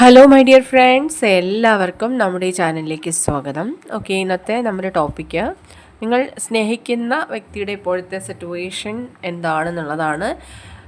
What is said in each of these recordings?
Hello my dear friends എല്ലാവർക്കും നമ്മുടെ ഈ ചാനലിലേക്ക് സ്വാഗതം. ഓക്കെ ഇന്നത്തെ നമ്മുടെ ടോപ്പിക്ക് നിങ്ങൾ സ്നേഹിക്കുന്ന വ്യക്തിയുടെ ഇപ്പോഴത്തെ സിറ്റുവേഷൻ എന്താണെന്നുള്ളതാണ്.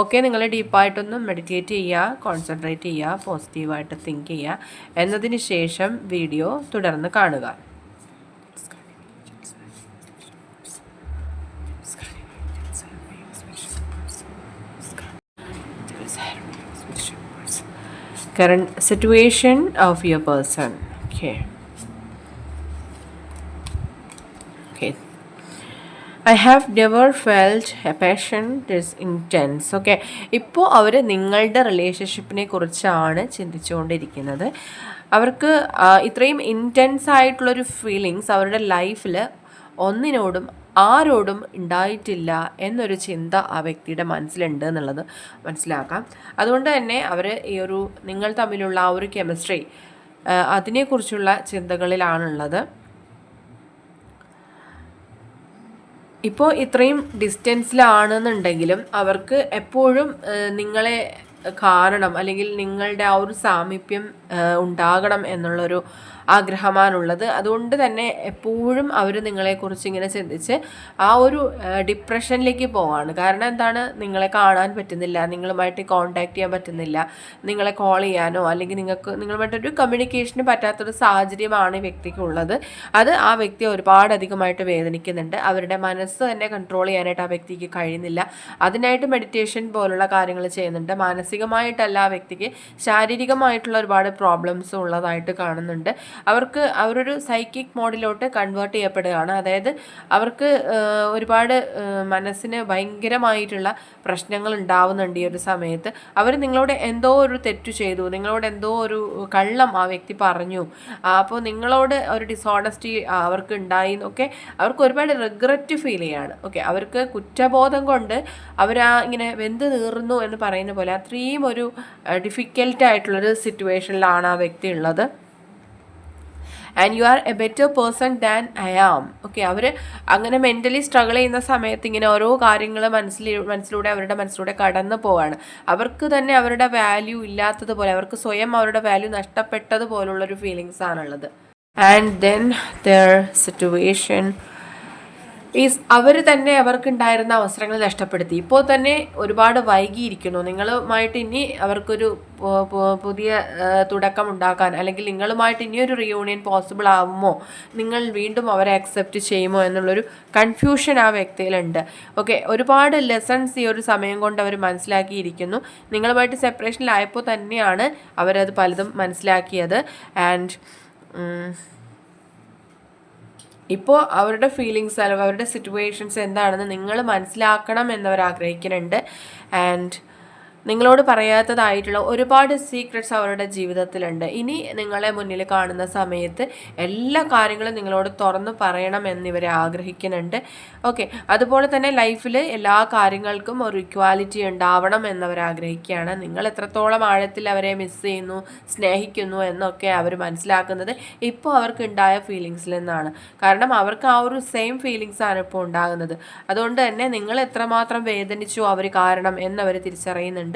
ഓക്കെ നിങ്ങൾ ഡീപ്പായിട്ടൊന്ന് മെഡിറ്റേറ്റ് ചെയ്യുക കോൺസെൻട്രേറ്റ് ചെയ്യുക പോസിറ്റീവായിട്ട് തിങ്ക് ചെയ്യുക. എന്നതിന് ശേഷം വീഡിയോ തുടർന്ന് കാണുക. Current situation of your person. Okay okay I have never felt a passion this intense okay ഇപ്പോൾ അവർ നിങ്ങളുടെ റിലേഷൻഷിപ്പിനെ കുറിച്ചാണ് ചിന്തിച്ചുകൊണ്ടിരിക്കുന്നത്. അവർക്ക് ഇത്രയും ഇന്റൻസ് ആയിട്ടുള്ളൊരു ഫീലിങ്സ് അവരുടെ ലൈഫിൽ ഒന്നിനോടും ആരോടും ഉണ്ടായിട്ടില്ല എന്നൊരു ചിന്ത ആ വ്യക്തിയുടെ മനസ്സിലുണ്ട് എന്നുള്ളത് മനസ്സിലാക്കാം. അതുകൊണ്ട് തന്നെ അവർ ഈ ഒരു നിങ്ങൾ തമ്മിലുള്ള ആ ഒരു കെമിസ്ട്രി അതിനെക്കുറിച്ചുള്ള ചിന്തകളിലാണുള്ളത്. ഇപ്പോൾ ഇത്രയും ഡിസ്റ്റൻസിലാണെന്നുണ്ടെങ്കിലും അവർക്ക് എപ്പോഴും നിങ്ങളെ കാണണം അല്ലെങ്കിൽ നിങ്ങളുടെ ആ ഒരു സാമീപ്യം ഉണ്ടാകണം എന്നുള്ളൊരു ആഗ്രഹമാണുള്ളത്. അതുകൊണ്ട് തന്നെ എപ്പോഴും അവർ നിങ്ങളെക്കുറിച്ച് ഇങ്ങനെ ചിന്തിച്ച് ആ ഒരു ഡിപ്രഷനിലേക്ക് പോവാണ്. കാരണം എന്താണ്? നിങ്ങളെ കാണാൻ പറ്റുന്നില്ല നിങ്ങളുമായിട്ട് കോണ്ടാക്ട് ചെയ്യാൻ പറ്റുന്നില്ല നിങ്ങളെ കോൾ ചെയ്യാനോ അല്ലെങ്കിൽ നിങ്ങൾക്ക് നിങ്ങളുമായിട്ടൊരു കമ്മ്യൂണിക്കേഷന് പറ്റാത്തൊരു സാഹചര്യമാണ് ഈ വ്യക്തിക്ക് ഉള്ളത് അത് ആ വ്യക്തിയെ ഒരുപാട് അധികമായിട്ട് വേദനിക്കുന്നുണ്ട്. അവരുടെ മനസ്സ് തന്നെ കൺട്രോൾ ചെയ്യാനായിട്ട് ആ വ്യക്തിക്ക് കഴിയുന്നില്ല. അതിനായിട്ട് മെഡിറ്റേഷൻ പോലുള്ള കാര്യങ്ങൾ ചെയ്യുന്നുണ്ട്. മാനസികമായിട്ടല്ല ആ വ്യക്തിക്ക് ശാരീരികമായിട്ടുള്ള ഒരുപാട് പ്രോബ്ലംസ് ഉള്ളതായിട്ട് കാണുന്നുണ്ട്. അവർക്ക് അവരൊരു സൈക്കിക് മോഡിലോട്ട് കൺവേർട്ട് ചെയ്യപ്പെടുകയാണ്. അതായത് അവർക്ക് ഒരുപാട് മനസ്സിന് ഭയങ്കരമായിട്ടുള്ള പ്രശ്നങ്ങൾ ഉണ്ടാവുന്നുണ്ട് ഈ ഒരു സമയത്ത്. അവർ നിങ്ങളോട് എന്തോ ഒരു തെറ്റു ചെയ്തു നിങ്ങളോട് എന്തോ ഒരു കള്ളം ആ വ്യക്തി പറഞ്ഞു. അപ്പോൾ നിങ്ങളോട് ഒരു ഡിസോണസ്റ്റി അവർക്ക് ഉണ്ടായി എന്നൊക്കെ അവർക്ക് ഒരുപാട് റിഗ്രറ്റ് ഫീൽ ചെയ്യാണ്. ഓക്കെ അവർക്ക് കുറ്റബോധം കൊണ്ട് അവരാ ഇങ്ങനെ വെന്ത് നീറുന്നു എന്ന് പറയുന്ന പോലെ അത്രയും ഒരു ഡിഫിക്കൽട്ട് ആയിട്ടുള്ളൊരു സിറ്റുവേഷനിലാണ് ആ വ്യക്തി ഉള്ളത്. And you are a better person than I am okay അവർ അങ്ങനെ മെന്റലി സ്ട്രഗിൾ ചെയ്യുന്ന സമയത്ത് ഇങ്ങനെ ഓരോ കാര്യങ്ങൾ മനസ്സിൽ മനസ്സിലൂടെ അവരുടെ മനസ്സിലൂടെ കടന്നു പോവാണ്. അവർക്ക് തന്നെ അവരുടെ വാല്യൂ ഇല്ലാത്തതുപോലെ അവർക്ക് സ്വയം അവരുടെ വാല്യൂ നഷ്ടപ്പെട്ടതുപോലുള്ളൊരു ഫീലിങ്സ് ആണുള്ളത്. And then their situation is അവർ തന്നെ അവർക്കുണ്ടായിരുന്ന അവസരങ്ങൾ നഷ്ടപ്പെടുത്തി. ഇപ്പോൾ തന്നെ ഒരുപാട് വൈകിയിരിക്കുന്നു. നിങ്ങളുമായിട്ട് ഇനി അവർക്കൊരു പുതിയ തുടക്കം ഉണ്ടാക്കാൻ അല്ലെങ്കിൽ നിങ്ങളുമായിട്ട് ഇനിയൊരു റിയൂണിയൻ പോസിബിൾ ആവുമോ? നിങ്ങൾ വീണ്ടും അവരെ അക്സെപ്റ്റ് ചെയ്യുമോ എന്നുള്ളൊരു കൺഫ്യൂഷൻ ആ വ്യക്തിയിലുണ്ട്. ഓക്കെ ഒരുപാട് ലെസൺസ് ഈ ഒരു സമയം കൊണ്ട് അവർ മനസ്സിലാക്കിയിരിക്കുന്നു. നിങ്ങളുമായിട്ട് സെപ്പറേഷനിലായപ്പോൾ തന്നെയാണ് അവരത് പലതും മനസ്സിലാക്കിയത്. ആൻഡ് ഇപ്പോൾ അവരുടെ ഫീലിങ്സ് അല്ലെങ്കിൽ അവരുടെ സിറ്റുവേഷൻസ് എന്താണെന്ന് നിങ്ങൾ മനസ്സിലാക്കണം എന്നവർ ആഗ്രഹിക്കുന്നുണ്ട്. ആൻഡ് നിങ്ങളോട് പറയാത്തതായിട്ടുള്ള ഒരുപാട് സീക്രട്സ് അവരുടെ ജീവിതത്തിലുണ്ട്. ഇനി നിങ്ങളെ മുന്നിൽ കാണുന്ന സമയത്ത് എല്ലാ കാര്യങ്ങളും നിങ്ങളോട് തുറന്ന് പറയണം ഇവരെ ആഗ്രഹിക്കുന്നുണ്ട്. ഓക്കെ അതുപോലെ തന്നെ ലൈഫിൽ എല്ലാ കാര്യങ്ങൾക്കും ഒരു ഇക്വാലിറ്റി ഉണ്ടാവണം എന്നവർ ആഗ്രഹിക്കുകയാണ്. നിങ്ങൾ എത്രത്തോളം ആഴത്തിൽ അവരെ മിസ് ചെയ്യുന്നു സ്നേഹിക്കുന്നു എന്നൊക്കെ അവർ മനസ്സിലാക്കുന്നത് ഇപ്പോൾ അവർക്ക് ഉണ്ടായ ഫീലിങ്സിൽ നിന്നാണ്. കാരണം അവർക്ക് ആ ഒരു സെയിം ഫീലിങ്സ് ആണ് ഇപ്പോൾ ഉണ്ടാകുന്നത്. അതുകൊണ്ട് തന്നെ നിങ്ങൾ എത്രമാത്രം വേദനിച്ചു അവർ കാരണം എന്നവർ തിരിച്ചറിയുന്നുണ്ട്.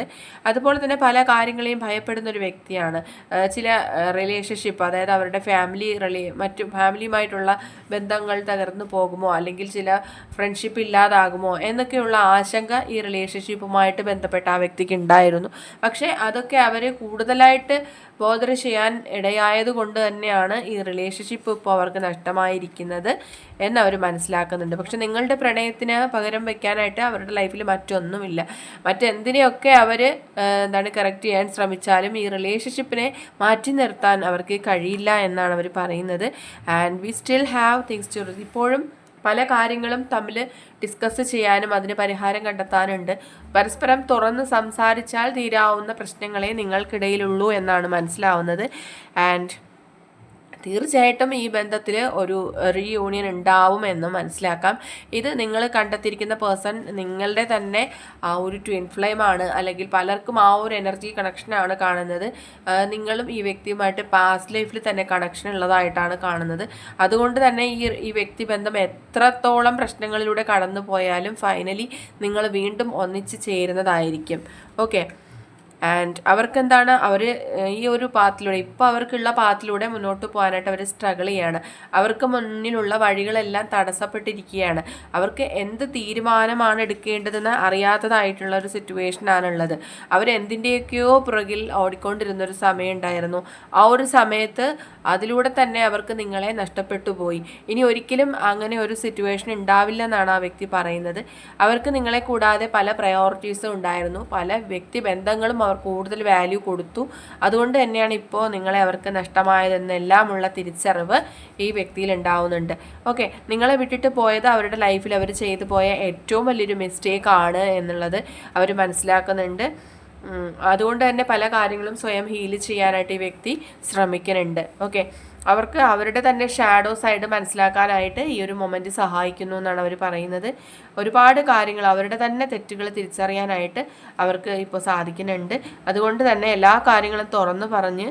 അതുപോലെ തന്നെ പല കാര്യങ്ങളെയും ഭയപ്പെടുന്ന ഒരു വ്യക്തിയാണ്. ചില റിലേഷൻഷിപ്പ് അതായത് അവരുടെ ഫാമിലി റിലേ മറ്റു ഫാമിലിയുമായിട്ടുള്ള ബന്ധങ്ങൾ തകർന്നു പോകുമോ? അല്ലെങ്കിൽ ചില ഫ്രണ്ട്ഷിപ്പ് ഇല്ലാതാകുമോ? എന്നൊക്കെയുള്ള ആശങ്ക ഈ റിലേഷൻഷിപ്പുമായിട്ട് ബന്ധപ്പെട്ട ആ വ്യക്തിക്ക് ഉണ്ടായിരുന്നു. പക്ഷേ അതൊക്കെ അവർ കൂടുതലായിട്ട് ബോധർ ചെയ്യാൻ ഇടയായത് കൊണ്ട് തന്നെയാണ് ഈ റിലേഷൻഷിപ്പ് ഇപ്പോൾ അവർക്ക് നഷ്ടമായിരിക്കുന്നത് എന്ന് അവർ മനസ്സിലാക്കുന്നുണ്ട്. പക്ഷെ നിങ്ങളുടെ പ്രണയത്തിന് പകരം വെക്കാനായിട്ട് അവരുടെ ലൈഫിൽ മറ്റൊന്നുമില്ല. മറ്റെന്തിനെയൊക്കെ അവർ എന്താണ് കറക്റ്റ് ചെയ്യാൻ ശ്രമിച്ചാലും ഈ റിലേഷൻഷിപ്പിനെ മാറ്റി നിർത്താൻ അവർക്ക് കഴിയില്ല എന്നാണ് അവർ പറയുന്നത്. And we still have things to ഇപ്പോഴും പല കാര്യങ്ങളും തമ്മിൽ ഡിസ്കസ് ചെയ്യാനും അതിന് പരിഹാരം കണ്ടെത്താനുണ്ട്. പരസ്പരം തുറന്ന് സംസാരിച്ചാൽ തീരാവുന്ന പ്രശ്നങ്ങളെ നിങ്ങൾക്കിടയിലുള്ളൂ എന്നാണ് മനസ്സിലാവുന്നത്. ആൻഡ് തീർച്ചയായിട്ടും ഈ ബന്ധത്തിൽ ഒരു റീയൂണിയൻ ഉണ്ടാവും എന്ന് മനസ്സിലാക്കാം. ഇത് നിങ്ങൾ കണ്ടെത്തിയിരിക്കുന്ന പേഴ്സൺ നിങ്ങളുടെ തന്നെ ആ ഒരു ട്വിൻ ഫ്ലെയിം ആണ്. അല്ലെങ്കിൽ പലർക്കും ആ ഒരു എനർജി കണക്ഷനാണ് കാണുന്നത്. നിങ്ങളും ഈ വ്യക്തിയുമായിട്ട് പാസ്റ്റ് ലൈഫിൽ തന്നെ കണക്ഷൻ ഉള്ളതായിട്ടാണ് കാണുന്നത്. അതുകൊണ്ട് തന്നെ ഈ ഈ വ്യക്തി ബന്ധം എത്രത്തോളം പ്രശ്നങ്ങളിലൂടെ കടന്നു പോയാലും ഫൈനലി നിങ്ങൾ വീണ്ടും ഒന്നിച്ച് ചേരുന്നതായിരിക്കും. ഓക്കെ ആൻഡ് അവർക്ക് എന്താണ് അവർ ഈ ഒരു പാത്തിലൂടെ ഇപ്പോൾ അവർക്കുള്ള പാത്തിലൂടെ മുന്നോട്ട് പോകാനായിട്ട് അവർ സ്ട്രഗിൾ ചെയ്യാണ്. അവർക്ക് മുന്നിലുള്ള വഴികളെല്ലാം തടസ്സപ്പെട്ടിരിക്കുകയാണ്. അവർക്ക് എന്ത് തീരുമാനമാണ് എടുക്കേണ്ടതെന്ന് അറിയാത്തതായിട്ടുള്ള ഒരു സിറ്റുവേഷനാണുള്ളത് അവർ എന്തിന്റെയൊക്കെയോ പുറകിൽ ഓടിക്കൊണ്ടിരുന്ന ഒരു സമയം ഉണ്ടായിരുന്നു. ആ ഒരു സമയത്ത് അതിലൂടെ തന്നെ അവർക്ക് നിങ്ങളെ നഷ്ടപ്പെട്ടു പോയി. ഇനി ഒരിക്കലും അങ്ങനെ ഒരു സിറ്റുവേഷൻ ഉണ്ടാവില്ല എന്നാണ് ആ വ്യക്തി പറയുന്നത്. അവർക്ക് നിങ്ങളെ കൂടാതെ പല പ്രയോറിറ്റീസും ഉണ്ടായിരുന്നു. പല വ്യക്തി ബന്ധങ്ങളും അവർ കൂടുതൽ വാല്യൂ കൊടുത്തു. അതുകൊണ്ട് തന്നെയാണ് ഇപ്പോൾ നിങ്ങളെ അവർക്ക് നഷ്ടമായതെന്നെല്ലാമുള്ള തിരിച്ചറിവ് ഈ വ്യക്തിയിൽ ഉണ്ടാവുന്നുണ്ട്. ഓക്കെ നിങ്ങളെ വിട്ടിട്ട് പോയത് അവരുടെ ലൈഫിൽ അവർ ചെയ്തു പോയ ഏറ്റവും വലിയൊരു മിസ്റ്റേക്ക് ആണ് എന്നുള്ളത് അവർ മനസ്സിലാക്കുന്നുണ്ട്. അതുകൊണ്ട് തന്നെ പല കാര്യങ്ങളും സ്വയം ഹീൽ ചെയ്യാനായിട്ട് ഈ വ്യക്തി ശ്രമിക്കുന്നുണ്ട്. ഓക്കെ അവർക്ക് അവരുടെ തന്നെ ഷാഡോ സൈഡ് മനസ്സിലാക്കാനായിട്ട് ഈ ഒരു മൊമെന്റ് സഹായിക്കുന്നു എന്നാണ് അവർ പറയുന്നത്. ഒരുപാട് കാര്യങ്ങൾ അവരുടെ തന്നെ തെറ്റുകൾ തിരിച്ചറിയാനായിട്ട് അവർക്ക് ഇപ്പോൾ സാധിക്കുന്നുണ്ട്. അതുകൊണ്ട് തന്നെ എല്ലാ കാര്യങ്ങളും തുറന്നു പറഞ്ഞ്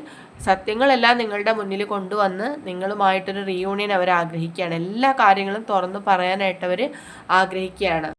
സത്യങ്ങളെല്ലാം നിങ്ങളുടെ മുന്നിൽ കൊണ്ടുവന്ന് നിങ്ങളുമായിട്ടൊരു റീയൂണിയൻ അവർ ആഗ്രഹിക്കുകയാണ് എല്ലാ കാര്യങ്ങളും തുറന്നു പറയാനായിട്ട് അവർ ആഗ്രഹിക്കുകയാണ്.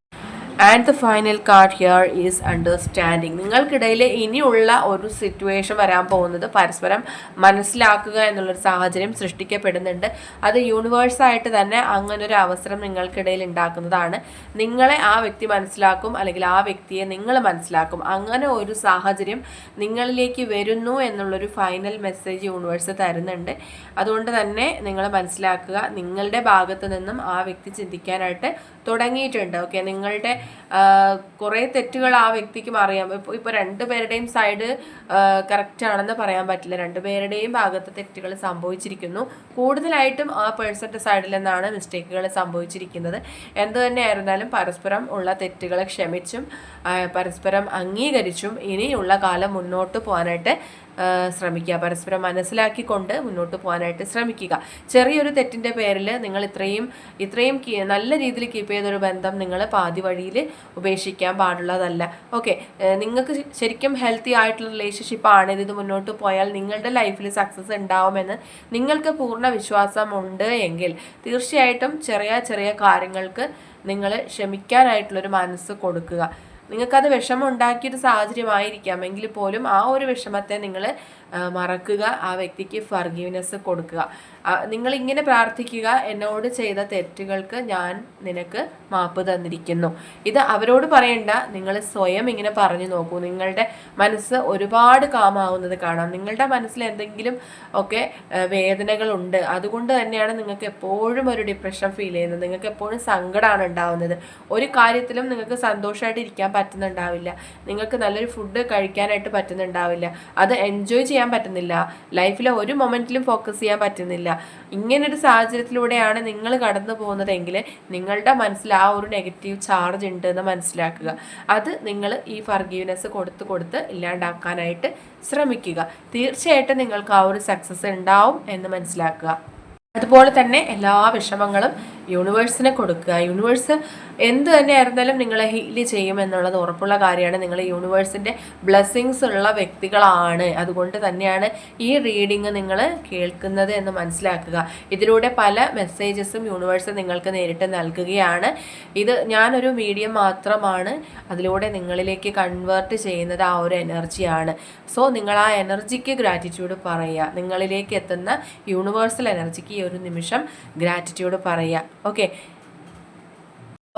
And the final card here is understanding നിങ്ങൾക്കിടയിൽ ഇനിയുള്ള ഒരു സിറ്റുവേഷൻ വരാൻ പോകുന്നത് പരസ്പരം മനസ്സിലാക്കുക എന്നുള്ളൊരു സാഹചര്യം സൃഷ്ടിക്കപ്പെടുന്നുണ്ട്. അത് യൂണിവേഴ്സായിട്ട് തന്നെ അങ്ങനൊരു അവസരം നിങ്ങൾക്കിടയിൽ ഉണ്ടാക്കുന്നതാണ്. നിങ്ങളെ ആ വ്യക്തി മനസ്സിലാക്കും അല്ലെങ്കിൽ ആ വ്യക്തിയെ നിങ്ങൾ മനസ്സിലാക്കും. അങ്ങനെ ഒരു സാഹചര്യം നിങ്ങളിലേക്ക് വരുന്നു എന്നുള്ളൊരു ഫൈനൽ മെസ്സേജ് യൂണിവേഴ്സ് തരുന്നുണ്ട്. അതുകൊണ്ട് തന്നെ നിങ്ങൾ മനസ്സിലാക്കുക. നിങ്ങളുടെ ഭാഗത്ത് നിന്നും ആ വ്യക്തി ചിന്തിക്കാനായിട്ട് തുടങ്ങിയിട്ടുണ്ട്. ഓക്കെ നിങ്ങളുടെ കുറേ തെറ്റുകൾ ആ വ്യക്തിക്കും അറിയാം. ഇപ്പോൾ ഇപ്പോൾ രണ്ടുപേരുടെയും സൈഡ് കറക്റ്റ് ആണെന്ന് പറയാൻ പറ്റില്ല. രണ്ടുപേരുടെയും ഭാഗത്ത് തെറ്റുകൾ സംഭവിച്ചിരിക്കുന്നു. കൂടുതലായിട്ടും ആ പേഴ്സന്റെ സൈഡിൽ നിന്നാണ് മിസ്റ്റേക്കുകൾ സംഭവിച്ചിരിക്കുന്നത്. എന്തു തന്നെയായിരുന്നാലും പരസ്പരം ഉള്ള തെറ്റുകളെ ക്ഷമിച്ചും പരസ്പരം അംഗീകരിച്ചും ഇനിയുള്ള കാലം മുന്നോട്ട് പോകാനായിട്ട് ശ്രമിക്കുക. പരസ്പരം മനസ്സിലാക്കിക്കൊണ്ട് മുന്നോട്ട് പോകാനായിട്ട് ശ്രമിക്കുക. ചെറിയൊരു തെറ്റിന്റെ പേരിൽ നിങ്ങൾ ഇത്രയും ഇത്രയും നല്ല രീതിയിൽ കീപ്പ് ചെയ്തൊരു ബന്ധം നിങ്ങൾ പാതി വഴിയിൽ ഉപേക്ഷിക്കാൻ പാടുള്ളതല്ല. ഓക്കെ നിങ്ങൾക്ക് ശരിക്കും ഹെൽത്തി ആയിട്ടുള്ള റിലേഷൻഷിപ്പ് ആണ്. ഇത് മുന്നോട്ട് പോയാൽ നിങ്ങളുടെ ലൈഫിൽ സക്സസ് ഉണ്ടാവുമെന്ന് നിങ്ങൾക്ക് പൂർണ വിശ്വാസമുണ്ട് എങ്കിൽ തീർച്ചയായിട്ടും ചെറിയ ചെറിയ കാര്യങ്ങൾക്ക് നിങ്ങൾ ക്ഷമിക്കാനായിട്ടുള്ളൊരു മനസ്സ് കൊടുക്കുക. നിങ്ങൾക്കത് വിഷമം ഉണ്ടാക്കിയൊരു സാഹചര്യമായിരിക്കാം. എങ്കിൽ പോലും ആ ഒരു വിഷമത്തെ നിങ്ങൾ മറക്കുക. ആ വ്യക്തിക്ക് ഫർഗീവ്നെസ് കൊടുക്കുക. നിങ്ങൾ ഇങ്ങനെ പ്രാർത്ഥിക്കുക. എന്നോട് ചെയ്ത തെറ്റുകൾക്ക് ഞാൻ നിനക്ക് മാപ്പ് തന്നിരിക്കുന്നു. ഇത് അവരോട് പറയണ്ട. നിങ്ങൾ സ്വയം ഇങ്ങനെ പറഞ്ഞു നോക്കൂ. നിങ്ങളുടെ മനസ്സ് ഒരുപാട് കാമാവുന്നത് കാണാം. നിങ്ങളുടെ മനസ്സിൽ എന്തെങ്കിലും ഒക്കെ വേദനകളുണ്ട്. അതുകൊണ്ട് തന്നെയാണ് നിങ്ങൾക്ക് എപ്പോഴും ഒരു ഡിപ്രഷൻ ഫീൽ ചെയ്യുന്നത്. നിങ്ങൾക്ക് എപ്പോഴും സങ്കടമാണ് ഉണ്ടാവുന്നത്. ഒരു കാര്യത്തിലും നിങ്ങൾക്ക് സന്തോഷമായിട്ട് ഇരിക്കാൻ പറ്റുന്നുണ്ടാവില്ല. നിങ്ങൾക്ക് നല്ലൊരു ഫുഡ് കഴിക്കാനായിട്ട് പറ്റുന്നുണ്ടാവില്ല. അത് എൻജോയ് ചെയ്യാൻ പറ്റുന്നില്ല. ലൈഫിലെ ഒരു മൊമെന്റിലും ഫോക്കസ് ചെയ്യാൻ പറ്റുന്നില്ല. ഇങ്ങനൊരു സാഹചര്യത്തിലൂടെയാണ് നിങ്ങൾ കടന്നു പോകുന്നതെങ്കിൽ നിങ്ങളുടെ മനസ്സിൽ ആ ഒരു നെഗറ്റീവ് ചാർജ് ഉണ്ട് എന്ന് മനസ്സിലാക്കുക. അത് നിങ്ങൾ ഈ ഫർഗീവ്നെസ് കൊടുത്ത് കൊടുത്ത് ഇല്ലാണ്ടാക്കാനായിട്ട് ശ്രമിക്കുക. തീർച്ചയായിട്ടും നിങ്ങൾക്ക് ആ ഒരു സക്സസ് ഉണ്ടാവും എന്ന് മനസ്സിലാക്കുക. അതുപോലെ തന്നെ എല്ലാ വിഷമങ്ങളും യൂണിവേഴ്സിനെ കൊടുക്കുക. യൂണിവേഴ്സ് എന്ത് തന്നെ ആയിരുന്നാലും നിങ്ങളെ ഹീൽ ചെയ്യും എന്നുള്ളത് ഉറപ്പുള്ള കാര്യമാണ്. നിങ്ങൾ യൂണിവേഴ്സിന്റെ ബ്ലെസ്സിങ്സ് ഉള്ള വ്യക്തികളാണ്. അതുകൊണ്ട് തന്നെയാണ് ഈ റീഡിങ് നിങ്ങൾ കേൾക്കുന്നത് എന്ന് മനസ്സിലാക്കുക. ഇതിലൂടെ പല മെസ്സേജസും യൂണിവേഴ്സ് നിങ്ങൾക്ക് നേരിട്ട് നൽകുകയാണ്. ഇത് ഞാനൊരു മീഡിയം മാത്രമാണ്. അതിലൂടെ നിങ്ങളിലേക്ക് കൺവേർട്ട് ചെയ്യുന്നത് ആ ഒരു എനർജിയാണ് സോ നിങ്ങൾ ആ എനർജിക്ക് ഗ്രാറ്റിറ്റ്യൂഡ് പറയുക. നിങ്ങളിലേക്ക് എത്തുന്ന യൂണിവേഴ്സൽ എനർജിക്ക് ഈ ഒരു നിമിഷം ഗ്രാറ്റിറ്റ്യൂഡ് പറയുക. ഓക്കെ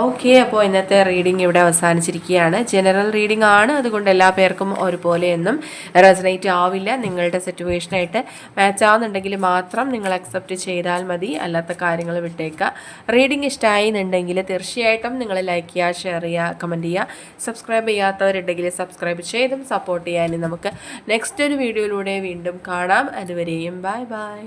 ഓക്കെ അപ്പോൾ ഇന്നത്തെ റീഡിംഗ് ഇവിടെ അവസാനിച്ചിരിക്കുകയാണ്. ജനറൽ റീഡിംഗ് ആണ്. അതുകൊണ്ട് എല്ലാ പേർക്കും ഒരുപോലെയൊന്നും റെസനേറ്റ് ആവില്ല. നിങ്ങളുടെ സിറ്റുവേഷനായിട്ട് മാച്ച് ആവുന്നുണ്ടെങ്കിൽ മാത്രം നിങ്ങൾ അക്സെപ്റ്റ് ചെയ്താൽ മതി. അല്ലാത്ത കാര്യങ്ങൾ വിട്ടേക്കുക റീഡിംഗ് ഇഷ്ടമായി എന്നുണ്ടെങ്കിൽ തീർച്ചയായിട്ടും നിങ്ങൾ ലൈക്ക് ചെയ്യുക ഷെയർ ചെയ്യുക കമന്റ് ചെയ്യുക. സബ്സ്ക്രൈബ് ചെയ്യാത്തവരുണ്ടെങ്കിൽ സബ്സ്ക്രൈബ് ചെയ്തും സപ്പോർട്ട് ചെയ്യാനും നമുക്ക് നെക്സ്റ്റ് ഒരു വീഡിയോയിലൂടെ വീണ്ടും കാണാം. അതുവരെയും ബൈ ബൈ